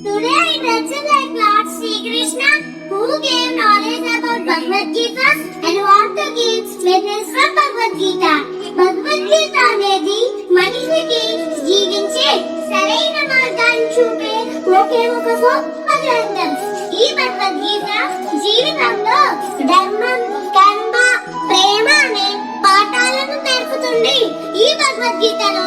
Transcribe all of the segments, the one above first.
Today I lecture like Lord Sri Krishna who gave knowledge about Bhagavad Gita and what the give witness from Bhagavad Gita. Bhagavad Gita అనేది మనిషికి జీవించే సరైన మార్గాన్ని చూపే ఒకే ఒక గొప్ప గ్రంథం ఈ భగవద్గీత జీవితంలో ధర్మం కర్మ ప్రేమ అనే పాఠాలను నేర్పుతుంది ఈ భగవద్గీతలో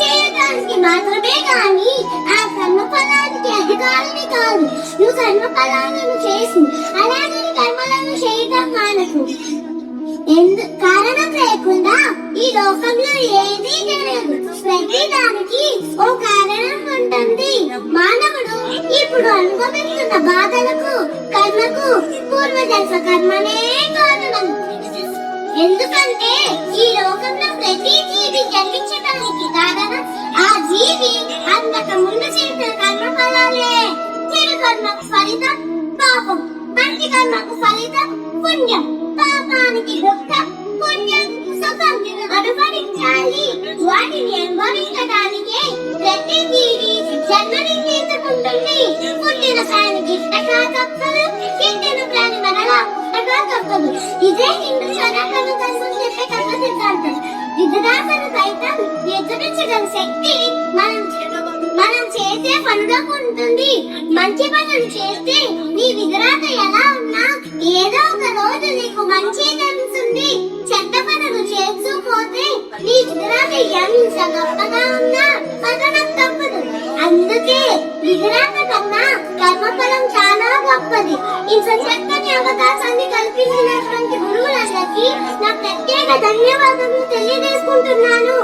చేయడానికి మాత్రమే కానీ ఆ కర్మ ఫలానికి అధికారిని కాదు. నువ్వు కర్మ ఫలాలను చేసి అలాగే కర్మలను చేయటం మానకు. ఎందుకు ఈ లోకంలో ఏది జరగదు ప్రతి దానికి ఓ కారణం ఉంటుంది మానవుడు ఇప్పుడు అనుభవిస్తున్న బాధలకు కర్మకు పూర్వజన్మ కర్మనే కారణం ఎందుకంటే ఈ లోకంలో ప్రతి జీవి జన్మించడానికి కారణం ఆ జీవి అంతక ముందు చేసిన కర్మ ఫలాలే. చెడు కర్మకు ఫలితం పాపం. మంచి కర్మకు ఫలితం పుణ్యం. పాపానికి దుఃఖం పుణ్యం అనుభవించాలి వాటిని అనుభవించడానికే ప్రతి జీవి పుట్టిన ప్రాణి మరలా ఇదే హిందూ సనాతన ధర్మం చెప్పే కర్మ సిద్ధాంతం సైతం శక్తి మనం మనం చేసే పనులకు ఉంటుంది మంచి పనులు చేస్తే నీ విగ్రహత ఎలా ఉన్నా ఏదో ఒక రోజు నీకు మంచి తెలుస్తుంది చెడ్డ పనులు చేసుకోపోతే నీ విగ్రహత ఎంత గొప్పగా ఉన్నా పదనం తప్పదు. అందుకే విగ్రహత కన్నా కర్మఫలం చాలా గొప్పది. ఈ చక్కని అవకాశాన్ని కల్పించినటువంటి గురువులందరికీ నా ప్రత్యేక ధన్యవాదాలు తెలియజేసుకుంటున్నాను.